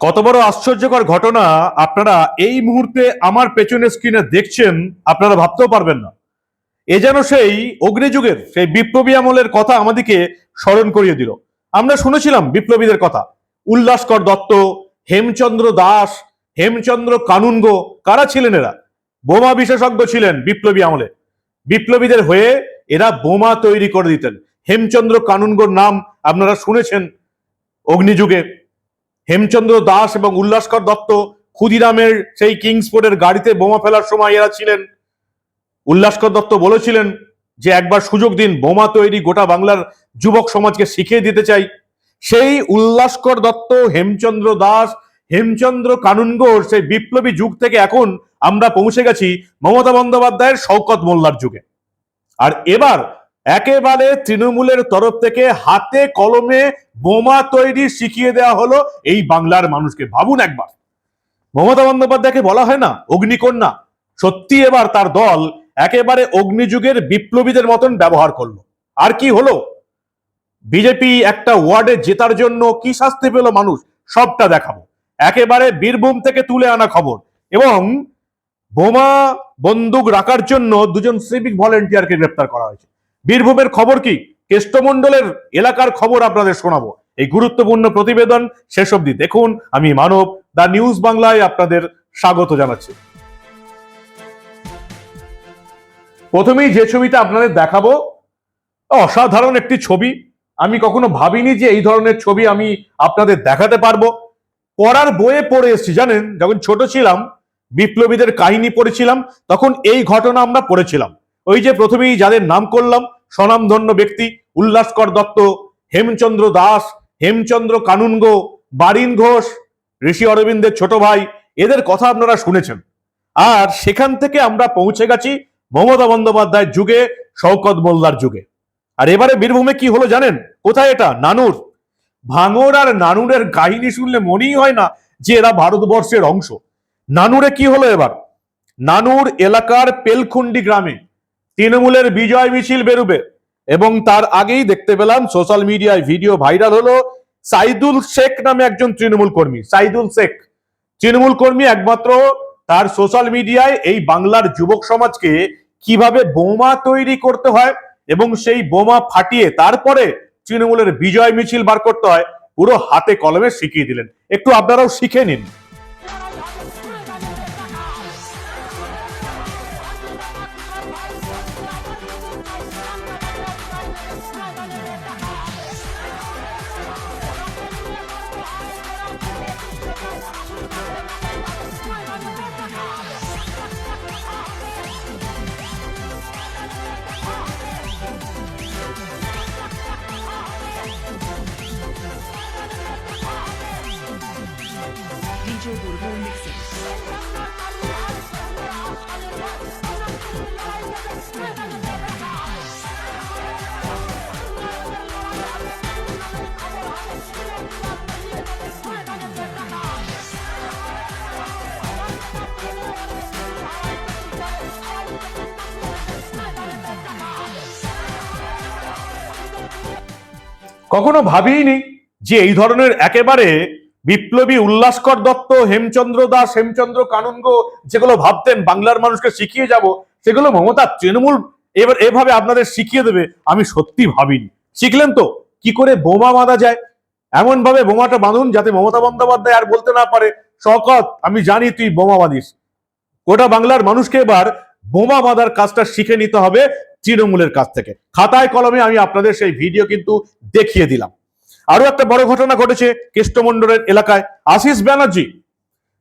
কত বড় আশ্চর্যকর ঘটনা, আপনারা এই মুহূর্তে আমার পেছনের স্ক্রিনে দেখছেন, আপনারা ভাবতেও পারবেন না। এ যেন সেই অগ্নিযুগের, সেই বিপ্লবী আমলের কথা আমাদেরকে স্মরণ করিয়ে দিল। আমরা শুনেছিলাম বিপ্লবীদের কথা, উল্লাসকর দত্ত, হেমচন্দ্র দাস, হেমচন্দ্র কানুনগো, কারা ছিলেন এরা? বোমা বিশেষজ্ঞ ছিলেন বিপ্লবী আমলে। বিপ্লবীদের হয়ে এরা বোমা তৈরি করে দিতেন। হেমচন্দ্র কানুনগোর নাম আপনারা শুনেছেন অগ্নিযুগে। হেমচন্দ্র দাস এবং উল্লাসকর দত্ত ক্ষুদিরামের সেই কিংসফোর্ডের গাড়িতে বোমা ফেলার সময় এরা ছিলেন। উল্লাসকর দত্ত বলেছিলেন যে, একবার সুযোগ দিন, বোমা তৈরি গোটা বাংলার যুবক সমাজকে শিখিয়ে দিতে চাই। সেই উল্লাসকর দত্ত, হেমচন্দ্র দাস, হেমচন্দ্র কানুনগোর সেই বিপ্লবী যুগ থেকে এখন আমরা পৌঁছে গেছি মমতা বন্দ্যোপাধ্যায়ের শওকত মোল্লার যুগে। আর এবার একেবারে তৃণমূলের তরফ থেকে হাতে কলমে বোমা তৈরি শিখিয়ে দেওয়া হলো এই বাংলার মানুষকে। ভাবুন একবার। মমতা বন্দ্যোপাধ্যায়কে বলা হয় না, অগ্নিকন্যা? সত্যি এবার তার দল একেবারে অগ্নিযুগের বিপ্লবীদের মতন ব্যবহার করল। আর কি হলো? বিজেপি একটা ওয়ার্ডে জেতার জন্য কি শাস্তি পেল মানুষ? সবটা দেখাবো। একেবারে বীরভূম থেকে তুলে আনা খবর। এবং বোমা বন্দুক রাখার জন্য দুজন সিভিক ভলেন্টিয়ারকে গ্রেপ্তার করা হয়েছে। বীরভূমের খবর কি? কেষ্টমণ্ডলের এলাকার খবর আপনাদের শোনাবো। এই গুরুত্বপূর্ণ প্রতিবেদন শেষ অবধি দেখুন। আমি মানব দা নিউজ বাংলায় আপনাদের স্বাগত জানাচ্ছি। প্রথমেই যে ছবিটা আপনাদের দেখাবো, অসাধারণ একটি ছবি। আমি কখনো ভাবিনি যে এই ধরনের ছবি আমি আপনাদের দেখাতে পারব। পড়ার বইয়ে পড়ে এসেছি, জানেন? যখন ছোট ছিলাম, বিপ্লবীদের কাহিনী পড়েছিলাম, তখন এই ঘটনা আমরা পড়েছিলাম। ওই যে প্রথমেই যাদের নাম করলাম স্বনামধন্য ব্যক্তি উল্লাসকর দত্ত, হেমচন্দ্র দাস, হেমচন্দ্র কানুনগো, বারিন ঘোষ, ঋষি অরবিন্দের ছোট ভাই, এদের কথা আপনারা শুনেছেন। আর সেখান থেকে আমরা পৌঁছে গেছি মমতা বন্দ্যোপাধ্যায়ের যুগে, শওকত মোল্লার যুগে। আর এবারে বীরভূমে কি হলো জানেন? কোথায় এটা? নানুর। ভাঙর আর নানুরের কাহিনী শুনলে মনেই হয় না যে এরা ভারতবর্ষের অংশ। নানুরে কি হলো এবার? নানুর এলাকার পেলখুন্ডি গ্রামে তৃণমূলের বিজয় মিছিল বেরোবে এবং তার আগেই দেখতে পেলাম সোশ্যাল মিডিয়ায় ভিডিও ভাইরাল হলো সাইদুল শেখ নামে একজন তৃণমূল কর্মী, সাইদুল শেখ। তৃণমূল কর্মী একমাত্র তার সোশ্যাল মিডিয়ায় এই বাংলার যুবক সমাজকে কীভাবে বোমা তৈরি করতে হয় এবং সেই বোমা ফাটিয়ে তারপরে তৃণমূলের বিজয় মিছিল বার করতে হয়, পুরো হাতে কলমে শিখিয়ে দিলেন। একটু আপনারাও শিখে নিন। কখনো ভাবিনি যে এই ধরনের একেবারে বিপ্লবী উল্লাসকর দত্ত, হেমচন্দ্র দাস, হেমচন্দ্র কানুনগো যেগুলো ভাবতেন বাংলার মানুষকে শিখিয়ে যাব, সেগুলো মমতা তৃণমূল এবার এভাবে আপনাদের শিখিয়ে দেবে, আমি সত্যি ভাবিনি। শিখলেন তো, কি করে বোমা বাঁধা যায়? এমন ভাবে বোমাটা বাঁধুন যাতে মমতা বন্দ্যোপাধ্যায় আর বলতে না পারে শকত আমি জানি তুই বোমা বাঁধিস। গোটা বাংলার মানুষকে এবার বোমা বাঁধার কাজটা শিখে নিতে হবে তৃণমূলের কাছ থেকে। খাতায় কলমে আমি আপনাদের সেই ভিডিও কিন্তু দেখিয়ে দিলাম। আরও একটা বড় ঘটনা ঘটেছে কেষ্টমন্ডলের এলাকায়। আশিস ব্যানার্জি,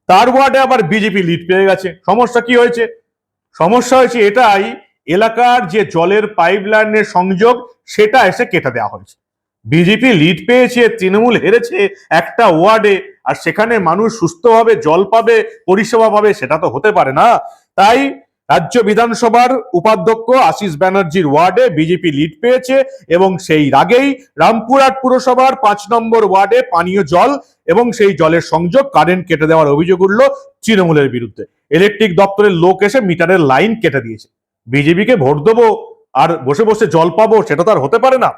তার ওয়ার্ডে আবার বিজেপি লিড পেয়ে গেছে। সমস্যা কি হয়েছে? সমস্যা হয়েছে এটাই, এলাকার যে জলের পাইপলাইনের সংযোগ, সেটা এসে কেটে দেওয়া হয়েছে। বিজেপি লিড পেয়েছে, তৃণমূল হেরেছে একটা ওয়ার্ডে, আর সেখানে মানুষ সুস্থভাবে জল পাবে, পরিষেবা পাবে, সেটা তো হতে পারে না। তাই রাজ্য বিধানসভার উপাধ্যক্ষ আশিস ব্যানার্জির ওয়ার্ডে বিজেপি লিড পেয়েছে এবং সেই রাগেই রামপুরহাট পুরসভার পাঁচ নম্বর ওয়ার্ডে পানীয় জল এবং সেই জলের সংযোগ কারেন্ট কেটে দেওয়ার অভিযোগ উঠল তৃণমূলের বিরুদ্ধে। ইলেকট্রিক দপ্তরের লোক এসে মিটারের লাইন কেটে দিয়েছে। বিজেপিকে ভোট দেবো আর বসে বসে জল পাবো সেটা তো আর হতে পারে না।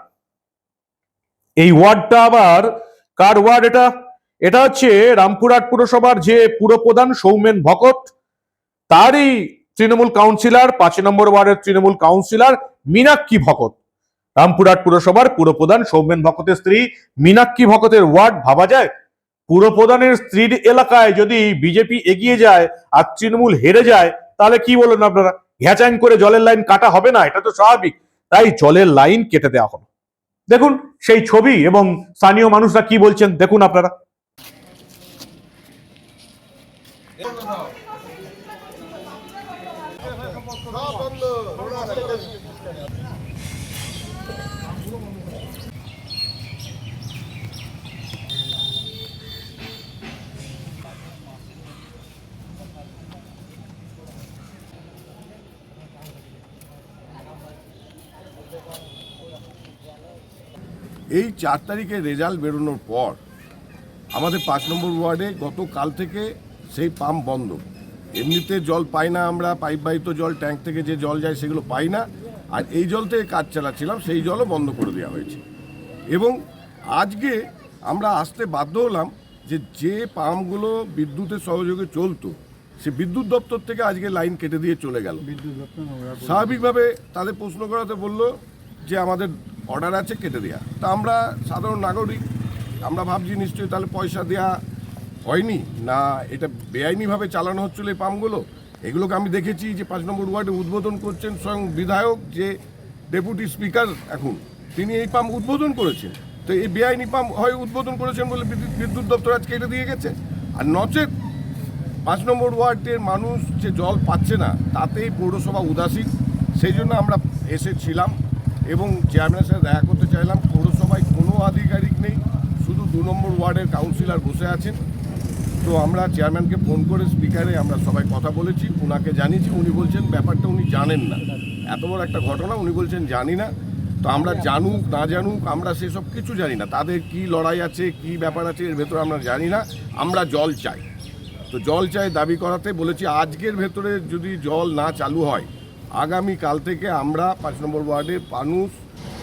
এই ওয়ার্ডটা আবার কার ওয়ার্ড এটা? এটা হচ্ছে রামপুরহাট পুরসভার যে পুরপ্রধান সৌমেন ভকত, তারই তৃণমূল কাউন্সিলর, পাঁচ নম্বর ওয়ার্ডের তৃণমূল কাউন্সিলর মীনাক্ষী ভকত। রামপুরহাট পুরসভার পুরপ্রধান সৌমেন ভকতের স্ত্রী মীনাক্ষী ভকতের ওয়ার্ড ভাবা যায়। পুরপ্রধানের স্ত্রীর এলাকায় যদি বিজেপি এগিয়ে যায় আর তৃণমূল হেরে যায়, তাহলে কি বলুন আপনারা? ঘ্যাচাং করে জলের লাইন কাটা হবে না, এটা তো স্বাভাবিক। তাই জলের লাইন কেটে দেওয়া হলো। দেখুন, সেই ছবি এবং স্থানীয় মানুষরা কি বলছেন, দেখুন আপনারা। এই চার তারিখে রেজাল্ট বেরোনোর পর আমাদের পাঁচ নম্বর ওয়ার্ডে গতকাল থেকে সেই পাম্প বন্ধ। এমনিতে জল পাই না আমরা পাইপ বাহিত জল ট্যাঙ্ক থেকে যে জল যায় সেগুলো পাই না। আর এই জল থেকে কাজ চালাচ্ছিলাম সেই জলও বন্ধ করে দেওয়া হয়েছে। এবং আজকে আমরা আসতে বাধ্য হলাম যে যে পাম্পগুলো বিদ্যুতের সহযোগে চলতো সে বিদ্যুৎ দপ্তর থেকে আজকে লাইন কেটে দিয়ে চলে গেল। স্বাভাবিকভাবে তাদের প্রশ্ন করাতে বলল যে আমাদের অর্ডার আছে, কেটে দেওয়া তা আমরা সাধারণ নাগরিক, আমরা ভাবছি নিশ্চয়ই তাহলে পয়সা দেওয়া হয়নি, না এটা বেআইনিভাবে চালানো হচ্ছিল এই পাম্পগুলো? এগুলোকে আমি দেখেছি যে পাঁচ নম্বর ওয়ার্ডে উদ্বোধন করছেন স্বয়ং বিধায়ক যে ডেপুটি স্পিকার এখন। তিনি এই পাম্প উদ্বোধন করেছেন। তো এই বেআইনি পাম্প হয় উদ্বোধন করেছেন বলে বিদ্যুৎ- বিদ্যুৎ দপ্তর আজকে এটা দিয়ে গেছে। আর নচেত পাঁচ নম্বর ওয়ার্ডের মানুষ যে জল পাচ্ছে না, তাতেই পৌরসভা উদাসীন। সেই জন্য আমরা এসেছিলাম। এবং চেয়ারম্যানের সাথে দেখা করতে চাইলাম। পৌরসভায় কোনো আধিকারিক নেই, শুধু দু নম্বর ওয়ার্ডের কাউন্সিলর বসে আছেন। তো আমরা চেয়ারম্যানকে ফোন করে স্পিকারে আমরা সবাই কথা বলেছি ওনাকে জানিয়েছি, উনি বলছেন ব্যাপারটা উনি জানেন না। এত বড় একটা ঘটনা, উনি বলছেন জানি না। তো আমরা জানুক, না জানুক, আমরা সেসব কিছু জানি না। তাদের কি লড়াই আছে, কি ব্যাপার আছে, এর ভেতরে আমরা জানি না। আমরা জল চাই। তো জল চাই দাবি করাতে বলেছি, আজকের ভেতরে যদি জল না চালু হয় আগামী কাল থেকে আমরা পাঁচ নম্বর ওয়ার্ডে মানুষ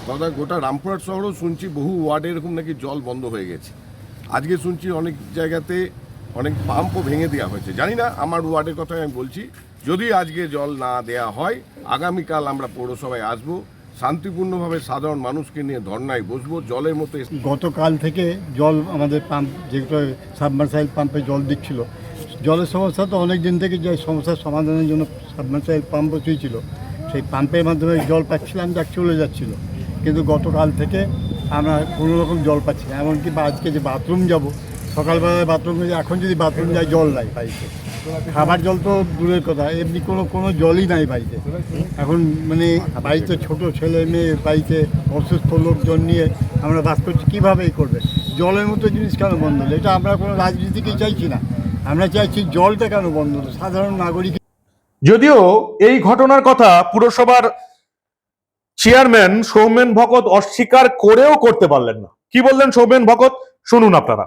তথা গোটা রামপুরহাট শহরও শুনছি বহু ওয়ার্ডে এরকম নাকি জল বন্ধ হয়ে গেছে। আজকে শুনছি অনেক জায়গাতে অনেক পাম্পও ভেঙে দেওয়া হয়েছে। জানি না আমার ওয়ার্ডের কথাই আমি বলছি। যদি আজকে জল না দেয়া হয়, আগামীকাল আমরা পৌরসভায় আসব, শান্তিপূর্ণভাবে সাধারণ মানুষকে নিয়ে ধর্নায় বসবো, জলের মতো গতকাল থেকে জল আমাদের পাম্প, যেগুলো সাবমার্সাইল পাম্পে জল দিচ্ছিল জলের সমস্যা তো অনেক দিন থেকে যে সমস্যার সমাধানের জন্য সাবমার্সাইল পাম্প বসিয়েছিল, সেই পাম্পের মাধ্যমে জল পাচ্ছিলাম যা চলে যাচ্ছিল। কিন্তু গতকাল থেকে আমরা কোনো রকম জল পাচ্ছি না। এমনকি আজকে যে বাথরুম যাব, সকালবেলায় বাথরুমে এখন যদি বাথরুম যায়, জল নাই বাড়িতে। খাবার জল তো দূরের কথা, এমনি কোনো কোনো জলই নাই বাড়িতে। এখন মানে বাড়িতে ছোট ছেলে মেয়ে, বাড়িতে অসুস্থ লোকজন নিয়ে আমরা বাস করছি, কীভাবে করবে? জলের মতো জিনিস কেন বন্ধ এটা আমরা কোনো রাজনীতিকেই চাইছি না। আমরা চাইছি জলটা কেন বন্ধ সাধারণ নাগরিক যদিও এই ঘটনার কথা পুরসভার চেয়ারম্যান সৌমেন ভকত অস্বীকার করেও করতে পারলেন না। কি বললেন সৌমেন ভকত? শুনুন আপনারা।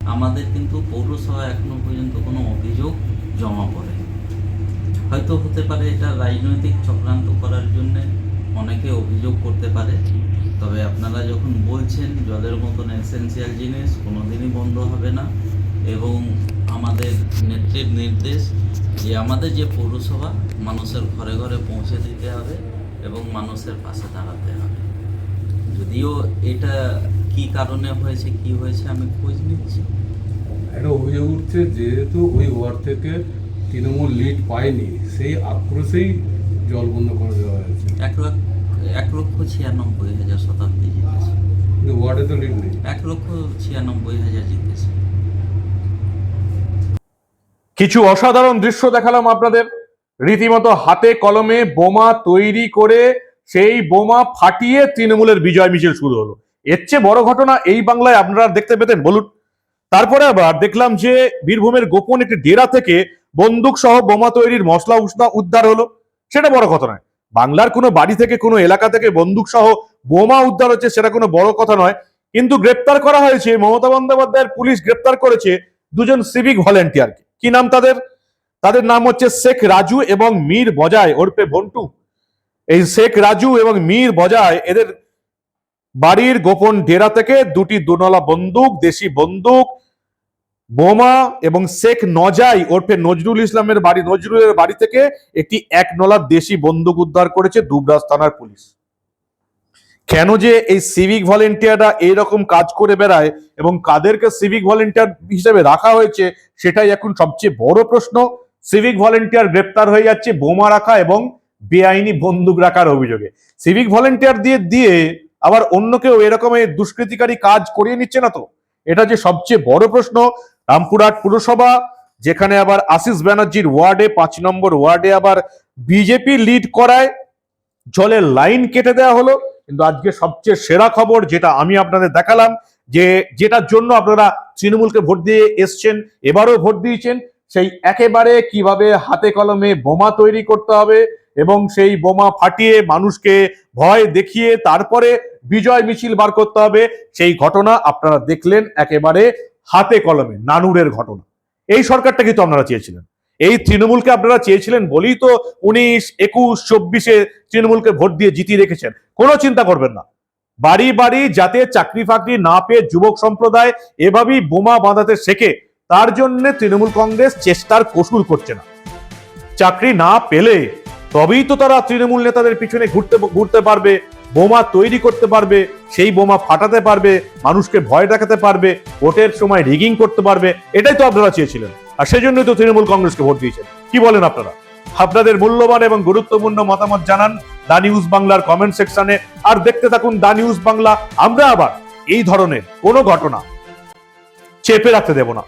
আমাদের কিন্তু পৌরসভা এখনও পর্যন্ত কোনো অভিযোগ জমা পড়ে হয়তো হতে পারে এটা রাজনৈতিক চক্রান্ত করার জন্য অনেকে অভিযোগ করতে পারে। তবে আপনারা যখন বলছেন জলের মতন এসেন্সিয়াল জিনিস কোনোদিনই বন্ধ হবে না। এবং আমাদের নেত্রীর নির্দেশ যে আমাদের যে পৌরসভা মানুষের ঘরে ঘরে পৌঁছে দিতে হবে এবং মানুষের পাশে দাঁড়াতে হবে। যদিও এটা কি কারণে হয়েছে কি হয়েছে আমি খোঁজ নিচ্ছি। একটা অভিযোগ উঠছে যেহেতু ওই ওয়ার্ড থেকে তৃণমূল লিড পায়নি সেই আক্রোশেই জল বন্ধ করে দেওয়া হয়েছে। এক লক্ষ এক লক্ষ ছিয়ানব্বই হাজার শতাব্দী জিতেছে। কিন্তু ওয়ার্ডে তো লিড নেই। এক লক্ষ ছিয়ানব্বই হাজার জিতেছে। কিছু অসাধারণ দৃশ্য দেখালাম আপনাদের। রীতিমতো হাতে কলমে বোমা তৈরি করে সেই বোমা ফাটিয়ে তৃণমূলের বিজয় মিছিল শুরু হলো। এর চেয়ে বড় ঘটনা এই বাংলায় আপনারা দেখতে পেতেন, বলুন। তারপরে আবার দেখলাম যে বীরভূমের গোপন একটি ডেরা থেকে বন্দুক সহ বোমা তৈরির মশলা উষ্ণা উদ্ধার হলো। সেটা বড় কথা নয়। বাংলার কোনো বাড়ি থেকে, কোনো এলাকা থেকে বন্দুক সহ বোমা উদ্ধার হচ্ছে সেটা কোনো বড় কথা নয়। কিন্তু গ্রেপ্তার করা হয়েছে, মমতা বন্দ্যোপাধ্যায়ের পুলিশ গ্রেপ্তার করেছে দুজন সিভিক ভলেন্টিয়ারকে। কি নাম তাদের? তাদের নাম হচ্ছে শেখ রাজু এবং মীর বজায় ওরপে ভন্টু। এই শেখ রাজু এবং মীর বজায় এদের বাড়ির গোপন ডেরা থেকে দুটি দুনলা বন্দুক, দেশি বন্দুক, বোমা এবং শেখ নজাই ওরফে নজরুল ইসলামের বাড়ি, নজরুলের বাড়ি থেকে একটি এক নলা দেশি বন্দুক উদ্ধার করেছে দুবরাজ থানার পুলিশ। কেন যে এই সিভিক ভলেন্টিয়াররা এইরকম কাজ করে বেড়ায় এবং কাদেরকে সিভিক ভলেন্টিয়ার হিসেবে রাখা হয়েছে, সেটাই এখন সবচেয়ে বড় প্রশ্ন। সিভিক ভলেন্টিয়ার গ্রেপ্তার হয়ে যাচ্ছে বোমা রাখা এবং বেআইনি বন্দুক রাখার অভিযোগে। সিভিক ভলেন্টিয়ার দিয়ে দিয়ে আবার অন্য কেউ এরকম দুষ্কৃতিকারী কাজ করিয়ে নিচ্ছে না তো? এটা যে সবচেয়ে বড় প্রশ্ন। রামপুরহাট পুরসভা, যেখানে আবার আশিস ব্যানার্জির ওয়ার্ডে, পাঁচ নম্বর ওয়ার্ডে আবার বিজেপি লিড করায়, জলের লাইন কেটে দেওয়া হলো। কিন্তু আজকে সবচেয়ে সেরা খবর যেটা আমি আপনাদের দেখালাম, যে যেটার জন্য আপনারা তৃণমূলকে ভোট দিয়ে এসছেন, এবারও ভোট দিয়েছেন, সেই একেবারে কীভাবে হাতে কলমে বোমা তৈরি করতে হবে এবং সেই বোমা ফাটিয়ে মানুষকে ভয় দেখিয়ে তারপরে বিজয় মিছিল বার করতে হবে, সেই ঘটনা আপনারা দেখলেন একেবারে হাতে কলমে, নানুরের ঘটনা। এই সরকারটা কিন্তু আপনারা চেয়েছিলেন। এই তৃণমূলকে আপনারা চেয়েছিলেন বলেই তো উনিশ, একুশ, চব্বিশে তৃণমূলকে ভোট দিয়ে জিতিয়ে রেখেছেন। কোনো চিন্তা করবেন না। বাড়ি বাড়ি যাতে চাকরি ফাকরি না পেয়ে যুবক সম্প্রদায় এভাবেই বোমা বাঁধাতে শেখে, তার জন্য তৃণমূল কংগ্রেস চেষ্টার কসুর করছে না। চাকরি না পেলে তবেই তো তারা তৃণমূল নেতাদের পিছনে ঘুরতে ঘুরতে পারবে, বোমা তৈরি করতে পারবে, সেই বোমা ফাটাতে পারবে, মানুষকে ভয় দেখাতে পারবে, ভোটের সময় রিগিং করতে পারবে, এটাই তো আপনারা চেয়েছিলেন। আর সেই জন্যই তো তৃণমূল কংগ্রেসকে ভোট দিয়েছেন। কি বলেন আপনারা? আপনাদের মূল্যবান এবং গুরুত্বপূর্ণ মতামত জানান দা নিউজ বাংলার কমেন্ট সেকশনে আর দেখতে থাকুন দা নিউজ বাংলা। আমরা আবার এই ধরনের কোনো ঘটনা চেপে রাখতে দেব না।